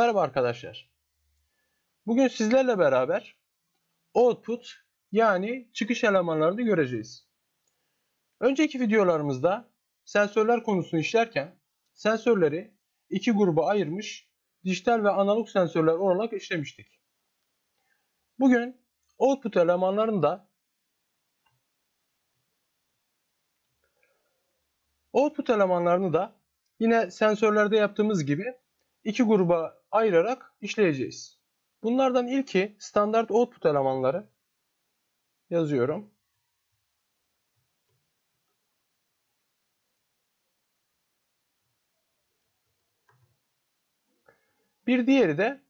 Merhaba arkadaşlar. Bugün sizlerle beraber output yani çıkış elemanlarını göreceğiz. Önceki videolarımızda sensörler konusunu işlerken sensörleri iki gruba ayırmış dijital ve analog sensörler olarak işlemiştik. Bugün output elemanlarını da output elemanlarını da yine sensörlerde yaptığımız gibi iki gruba ayırarak işleyeceğiz. Bunlardan ilki standart output elemanları. Yazıyorum. Bir diğeri de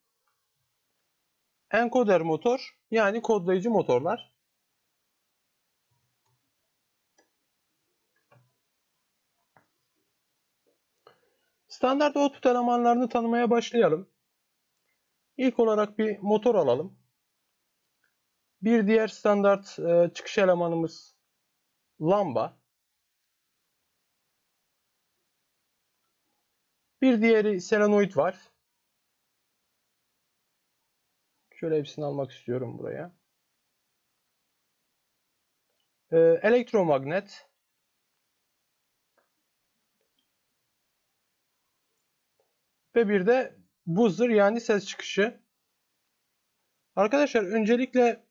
encoder motor yani kodlayıcı motorlar. Standart output elemanlarını tanımaya başlayalım. İlk olarak bir motor alalım. Bir diğer standart e, çıkış elemanımız lamba. Bir diğeri selenoid var. Şöyle hepsini almak istiyorum buraya. E, elektromagnet. Ve bir de buzzer yani ses çıkışı. Arkadaşlar öncelikle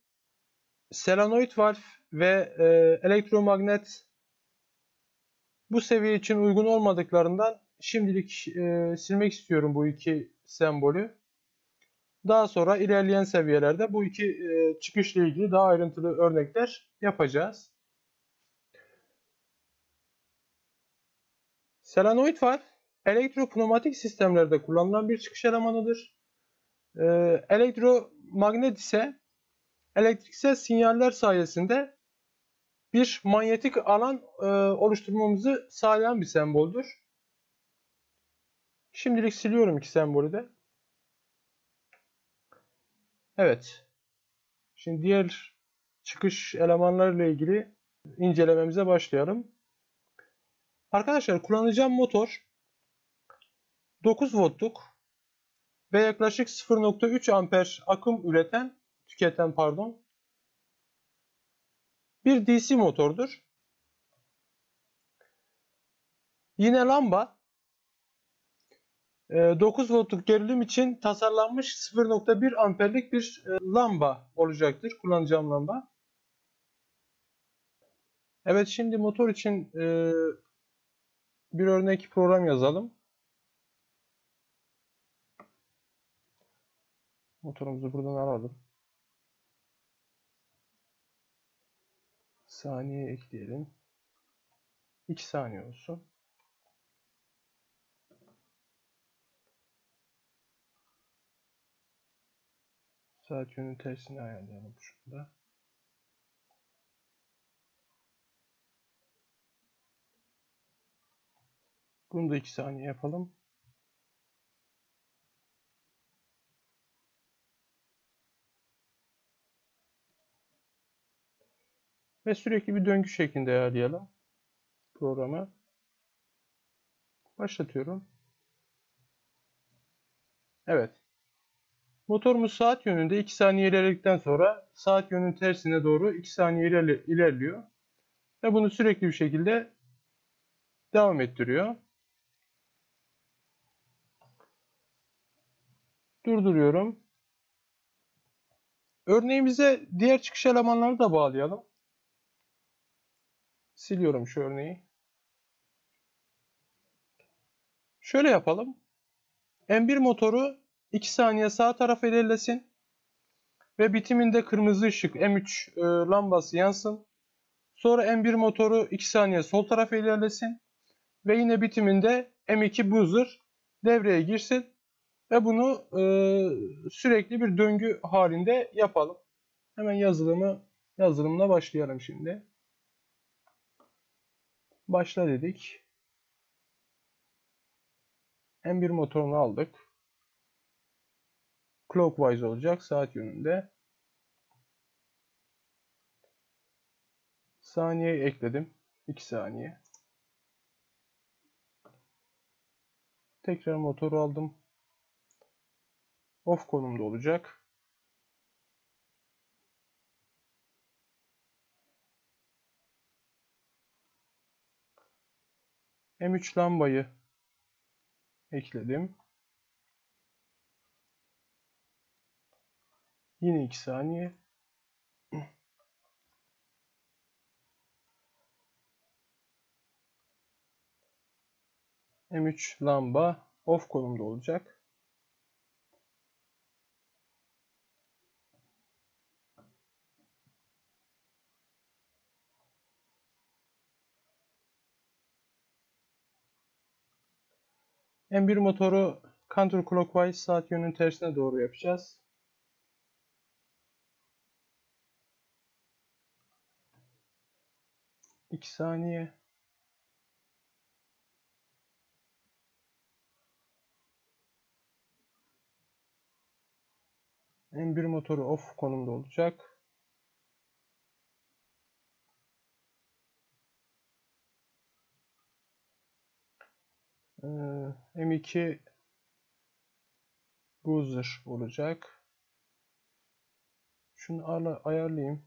selenoid valve ve e, elektromagnet bu seviye için uygun olmadıklarından şimdilik e, silmek istiyorum bu iki sembolü. Daha sonra ilerleyen seviyelerde bu iki e, çıkışla ilgili daha ayrıntılı örnekler yapacağız. Selenoid valve elektropneumatik sistemlerde kullanılan bir çıkış elemanıdır. Ee, elektromagnet ise elektriksel sinyaller sayesinde bir manyetik alan e, oluşturmamızı sağlayan bir semboldür. Şimdilik siliyorum iki sembolü de. Evet. Şimdi diğer çıkış elemanlarıyla ilgili incelememize başlayalım. Arkadaşlar kullanacağım motor 9 voltluk ve yaklaşık 0.3 amper akım üreten, tüketen pardon, bir DC motordur. Yine lamba 9 e, voltluk gerilim için tasarlanmış 0.1 amperlik bir e, lamba olacaktır. Kullanacağım lamba. Evet şimdi motor için e, bir örnek program yazalım. Motorumuzu buradan alalım. Saniye ekleyelim. 2 saniye olsun. Saat yönünün tersini ayarlayalım şurada. Bunu da 2 saniye yapalım. Ve sürekli bir döngü şeklinde ayarlayalım programı. Başlatıyorum. Evet. Motorumuz saat yönünde 2 saniye ilerledikten sonra saat yönünün tersine doğru 2 saniye ilerliyor. Ve bunu sürekli bir şekilde devam ettiriyor. Durduruyorum. Örneğimize diğer çıkış elemanları da bağlayalım. Siliyorum şu örneği. Şöyle yapalım. M1 motoru 2 saniye sağ tarafa ilerlesin. Ve bitiminde kırmızı ışık M3 e, lambası yansın. Sonra M1 motoru 2 saniye sol tarafa ilerlesin. Ve yine bitiminde M2 buzzer devreye girsin. Ve bunu e, sürekli bir döngü halinde yapalım. Hemen yazılımı yazılımına başlayalım şimdi. Başla dedik. M1 motorunu aldık. Clockwise olacak saat yönünde. Saniye ekledim. 2 saniye. Tekrar motoru aldım. off konumda olacak. M3 lambayı ekledim. Yine 2 saniye. M3 lamba off konumda olacak. M1 motoru counterclockwise saat yönünün tersine doğru yapacağız. İki saniye. M1 motoru off konumda olacak. Ee, M2 booster olacak. Şunu ayarlayayım.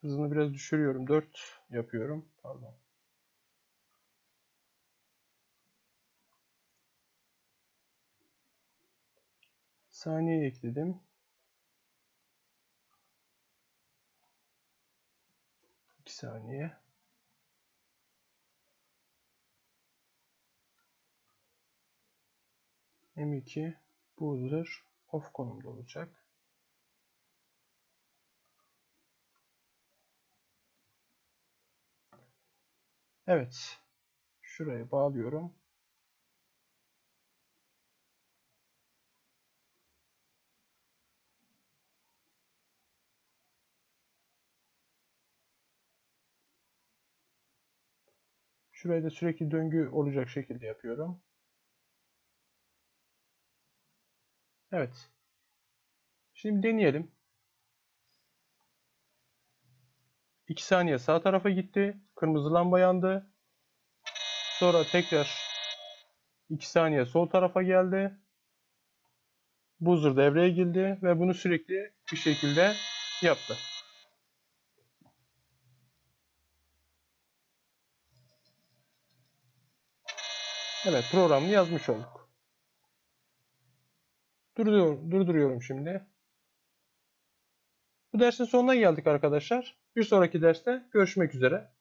Hızını biraz düşürüyorum. 4 yapıyorum. Pardon. Saniye ekledim. 2 saniye. M2 booster off konumda olacak. Evet. Şuraya bağlıyorum. Şurayı da sürekli döngü olacak şekilde yapıyorum. Evet. Şimdi deneyelim. 2 saniye sağ tarafa gitti. Kırmızı lamba yandı. Sonra tekrar 2 saniye sol tarafa geldi. Buzzer devreye girdi ve bunu sürekli bir şekilde yaptı. Evet programını yazmış olduk. Durduruyorum, durduruyorum şimdi. Bu dersin sonuna geldik arkadaşlar. Bir sonraki derste görüşmek üzere.